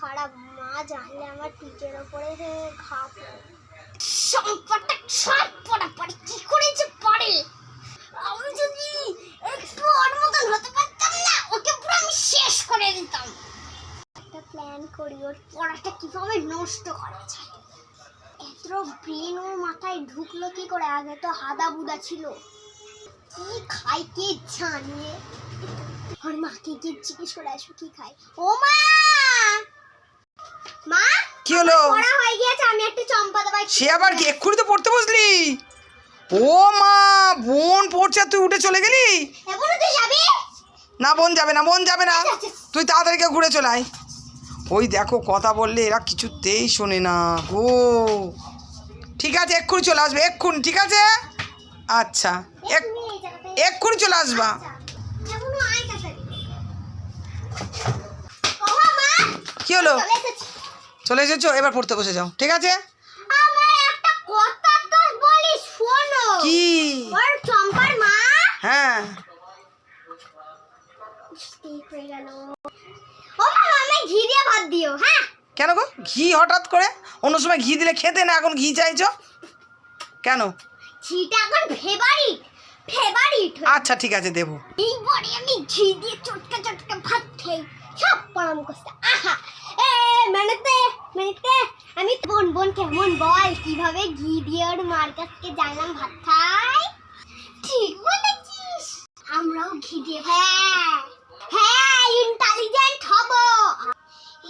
খারাপ। মা জানলে আমার পিঠের ওপরে সম্পদটা পড়া। কি করে যে আমি যদি একটু ওর মতন হতে পারতাম না, ওকে পুরো আমি শেষ করে দিতাম। একটা প্ল্যান করি, ওর পড়াটা নষ্ট করা যায়? এত ব্রেন ওর মাথায় ঢুকলো কি করে? আগে তো হাদা বুদা ছিল। কি খাই কে জানে? ওর মাকে গিয়ে জিজ্ঞেস করে আসব কি খাই ও মা! কি হলো? হয়ে সে আবার কি এক্ষুনি তো পড়তে বসলি? ও মা বোন পড়ছে তুই উঠে চলে গেলি? যাবি? না বোন যাবে না বোন যাবে না। তুই তাড়াতাড়ি ঘুরে চলে আয়। ওই দেখো কথা বললে এরা কিছুতেই শোনে না গো। ঠিক আছে এক্ষুনি চলে আসবে এক্ষুনি ঠিক আছে? আচ্ছা এক এক্ষুনি চলে আসবা। ও মা কি হলো? চলে এসেছ? এবার পড়তে বসে যাও। ঠিক আছে? কি? হ্যাঁ। হয়ে হ্যাঁ? কেন গো? ঘি হঠাৎ করে? অন্য সময় ঘি দিলে খেতে না? এখন ঘি চাইছো? কেন? ঘিটা এখন ফেভারিট ফেভারিট আচ্ছা ঠিক আছে দেবো। এইবারে আমি ঘি দিয়ে চটকা চটকা ভাত খাই সব পড়াম করতে আহা! এ, মেনেতে মেনেতে, আমি বোন বোন কেমন? বল, কীভাবে ঘি দিয়ে জানলাম ভাত খাই? ঠিক বলেছিস। আমরাও ঘি দিয়ে হ্যাঁ হ্যাঁ ইন্টেলিজেন্ট হব।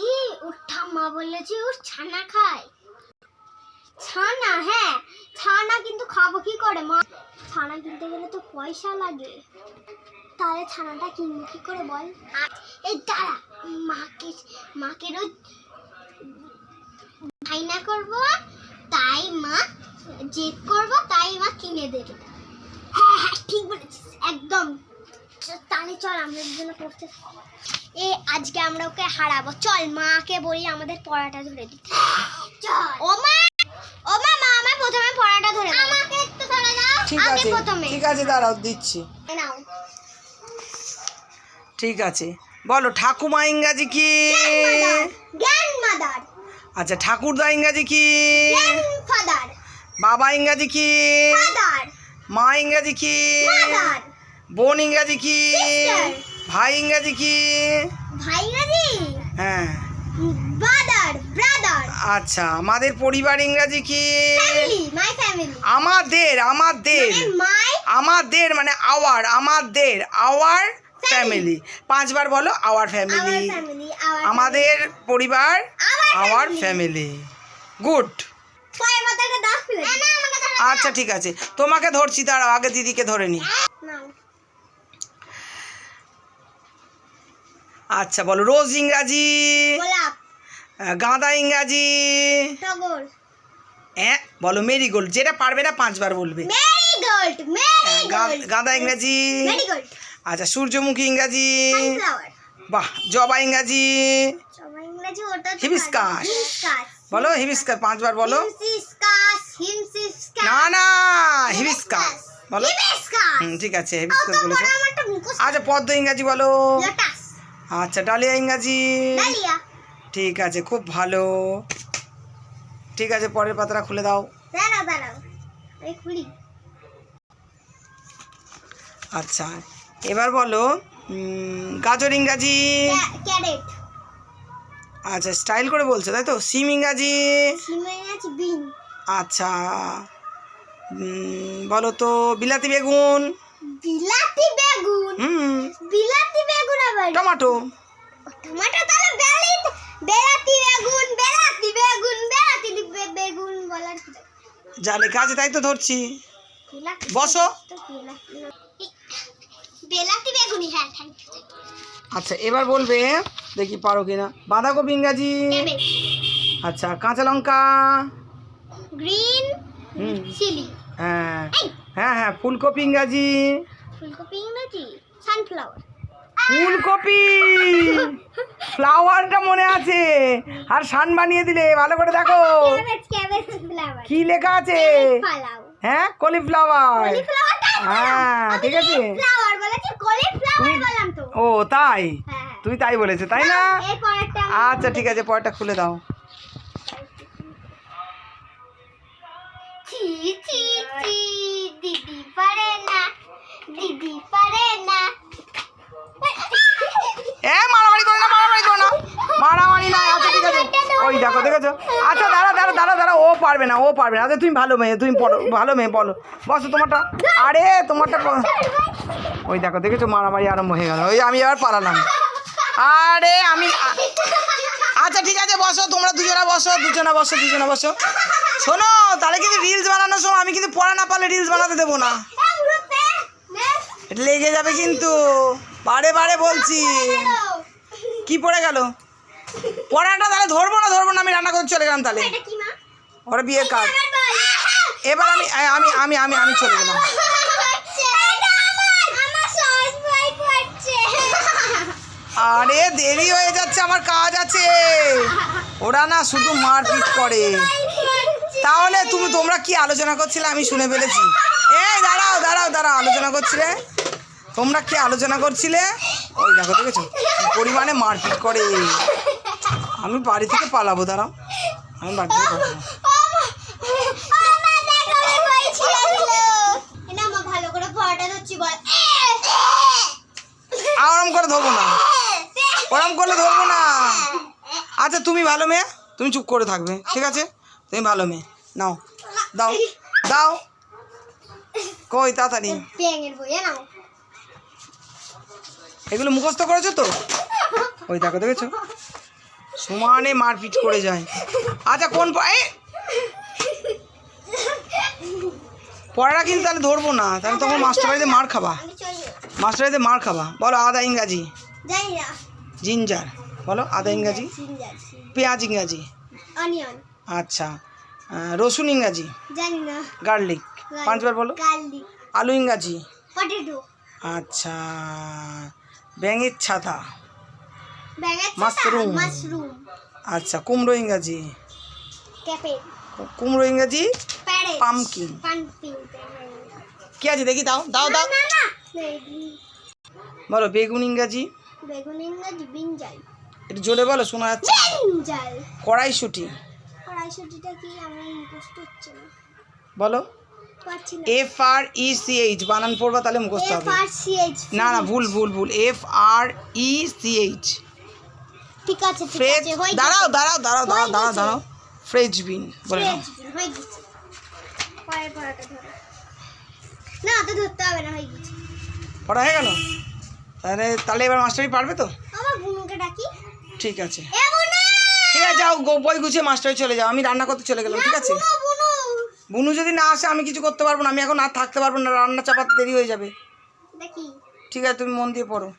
এই ওর ঠাম্মা বলেছে ওর ছানা খায়। ছানা হ্যাঁ ছানা কিন্তু খাব কি করে, মা? ছানা কিনতে গেলে তো পয়সা লাগে। তাহলে ছানাটা কিনবো কি করে বল? এই দাঁড়া মাকে মাকে রোজ ভাইনা করব তাই মা জেদ করব তাই মা কিনে দেবে। হ্যাঁ হ্যাঁ ঠিক বলেছিস একদম। তাহলে চল আমরা দুজনে পড়তে এ আজকে আমরা ওকে হারাবো। চল মাকে বলি আমাদের পড়াটা ধরে দিতে। চল। ও মা ও মা মা আমার প্রথমে পড়াটা ধরে দাও। আমাকে একটু ধরে দাও। ঠিক আমি আছে প্রথমে। ঠিক আছে দাঁড়াও দিচ্ছি। নাও ঠিক আছে। বলো ঠাকুমা ইংরাজি কি? আচ্ছা ঠাকুরদা ইংরাজি কি? বাবা ইংরাজি কি? মা ইংরাজি কি? বোন ইংরাজি কি? ভাই ইংরাজি কি? ভাই হ্যাঁ। আচ্ছা আমাদের পরিবার ইংরাজি কি? আমাদের আমাদের। আমাদের মানে আওয়ার আমাদের। আওয়ার ফ্যামিলি পাঁচবার বলো আওয়ার ফ্যামিলি আমাদের পরিবার আওয়ার ফ্যামিলি গুড আচ্ছা ঠিক আছে। তোমাকে ধরছি দাঁড়াও আগে দিদিকে ধরে নি। আচ্ছা বলো রোজ ইংরাজি গাঁদা ইংরাজি। হ্যাঁ বলো মেরিগোল্ড যেটা পারবে না পাঁচবার বলবে। হ্যাঁ, গাঁদা ইংরাজি। আচ্ছা সূর্যমুখী ইংরাজি। বাহ জবা ইংরাজি। Hibiscus বলো হিবিস্কাস পাঁচবার বলো। না না হিবিস্কাস। বলো। ঠিক আছে হিবিস্কাস বলেছ। আচ্ছা পদ্ম ইংরাজি বলো। আচ্ছা ডালিয়া ইংরাজি। ঠিক আছে খুব ভালো। ঠিক আছে পরের পাতাটা খুলে দাও। আচ্ছা। এবার বলো গাজর ইংরাজি। আচ্ছা স্টাইল করে বলছো তাই তো? সিম ইংরাজি। আচ্ছা বলো তো বিলাতি বেগুন। বিলাতি বেগুন? হুম। বিলাতি বেগুন আবার? টমাটো। টমেটো তাহলে বেলি বেলাতি বেগুন বেলাতি বেগুন বেলাতি বেগুন বলার কি দরকার? যা লেখা আছে তাই তো ধরছি। বসো। বেলাতি বেগুনি হ্যাঁ থ্যাংক ইউ আচ্ছা এবার বলবে দেখি পারো কিনা। বাঁধাকপি ইংরাজি? আচ্ছা কাঁচা লঙ্কা? Green chilli. হ্যাঁ। হ্যাঁ হ্যাঁ ফুলকপি ইংরাজি? ফুলকপি ইংরেজি? সানফ্লাওয়ার ফুলকপি! ফ্লাওয়ারটা মনে আছে। আর সান বানিয়ে দিলে ভালো করে দেখো। কি লেখা আছে? হ্যাঁ কলিফ্লাওয়ার হ্যাঁ ঠিক আছে। ও তাই? হ্যাঁ তুমি তাই বলেছ তাই না? আচ্ছা ঠিক আছে পরেরটা খুলে দাও। ছি ছি ছি দিদি পারে না দিদি পারে না। এ মারামারি করো না মারামারি করো না। মারামারি না আচ্ছা ঠিক আছে। ওই দেখো দেখেছ? আচ্ছা দাঁড়া দাঁড়া দাঁড়া দাঁড়া ও পারবে না ও পারবে না। আচ্ছা তুমি ভালো মেয়ে তুমি ভালো মেয়ে বলো। বসো তোমারটা। আরে, তোমারটা ওই দেখো, দেখেছ? মারামারি আরম্ভ হয়ে গেল। ওই আমি আবার পালালাম। আরে, আমি আচ্ছা ঠিক আছে, বসো, তোমরা দুজনা বসো দুজনা বসো দুজনা বসো। শোনো, তাহলে কিন্তু রিলস বানানোর সময় আমি কিন্তু পড়া না পারলে রিলস বানাতে দেবো না। লেগে যাবে কিন্তু। বারে বারে বলছি। কি পড়ে গেল? পড়াটা তাহলে ধরবো না ধরবো না, আমি রান্না করতে চলে গেলাম তাহলে। ওরা বিয়ের কাজ। এবার আমি আমি আমি আমি আমি চলে গেলাম আরে দেরি হয়ে যাচ্ছে, আমার কাজ আছে। ওরা না শুধু মারপিট করে। তাহলে তুমি, তোমরা কি আলোচনা করছিলে? আমি শুনে ফেলেছি। এই, দাঁড়াও দাঁড়াও দাঁড়াও, আলোচনা করছিলে? তোমরা কি আলোচনা করছিলে? ওই দেখো, দেখেছ? পরিমাণে মারপিট করে। আমি বাড়ি থেকে পালাবো, দাঁড়াও। আমি বাড়ি থেকে পালাবো ভালো করে পড়াটা ধরছি বল আরাম করে ধরবো না। ওরম করলে ধরবো না। আচ্ছা তুমি ভালো মেয়ে? তুমি চুপ করে থাকবে, ঠিক আছে? তুমি ভালো মেয়ে। নাও, দাও দাও। কই, তাড়াতাড়ি। এগুলো মুখস্থ করেছ তো? ওই দেখো, দেখেছ? সমানে মারপিট করে যায়। আচ্ছা কোন প- এই! পড়াটা কিন্তু তাহলে ধরবো না। তাহলে তখন মাস্টার বাড়িতে মার খাবা। আমি চলি মাস্টার বাড়িতে মার খাবা। বলো আদা ইংরাজি। জিঞ্জার। বলো আদা ইংরাজি। পেঁয়াজ ইংরাজি। আচ্ছা। রসুন ইংরাজি। গার্লিক। পাঁচবার বলো। আলু ইংরাজি। আচ্ছা। ব্যাঙের ছাতা মাশরুম। আচ্ছা কুমড়ো ইংরাজি। কুমড়ো ইংরাজি. পাম্পকিন কি আছে দেখি দাও দাও দাও। বলো বেগুন ইংরাজি? বেগুন ইংরাজি বিঞ্জাল একটু জোরে বলো শোনা যাচ্ছে। বিঞ্জাল কড়াইশুটি। কড়াইশুটিটা কি মুখস্থ হচ্ছে না? বলো। F R E C H বানান পড়বা তাহলে মুখস্থ হবে। না না ভুল ভুল ভুল। F R E C H. ঠিক আছে ফ্রেজ দাঁড়াও দাঁড়াও দাঁড়াও দাঁড়াও দাঁড়াও দাঁড়াও। ফ্রেজ বিন বলে না তো ধরতে হবে না হয়ে গেছে। পড়া হয়ে গেল? তাহলে তাহলে এবার মাস্টারি পারবে তো? ঠিক আছে। ঠিক আছে যাও গো- বই গুছিয়ে মাস্টারি চলে যাও। আমি রান্না করতে চলে গেলাম ঠিক আছে? বুনু যদি না আসে আমি কিছু করতে পারব না। আমি এখন আর থাকতে পারব না রান্না চাপাতে দেরি হয়ে যাবে। ঠিক আছে তুমি মন দিয়ে পড়ো।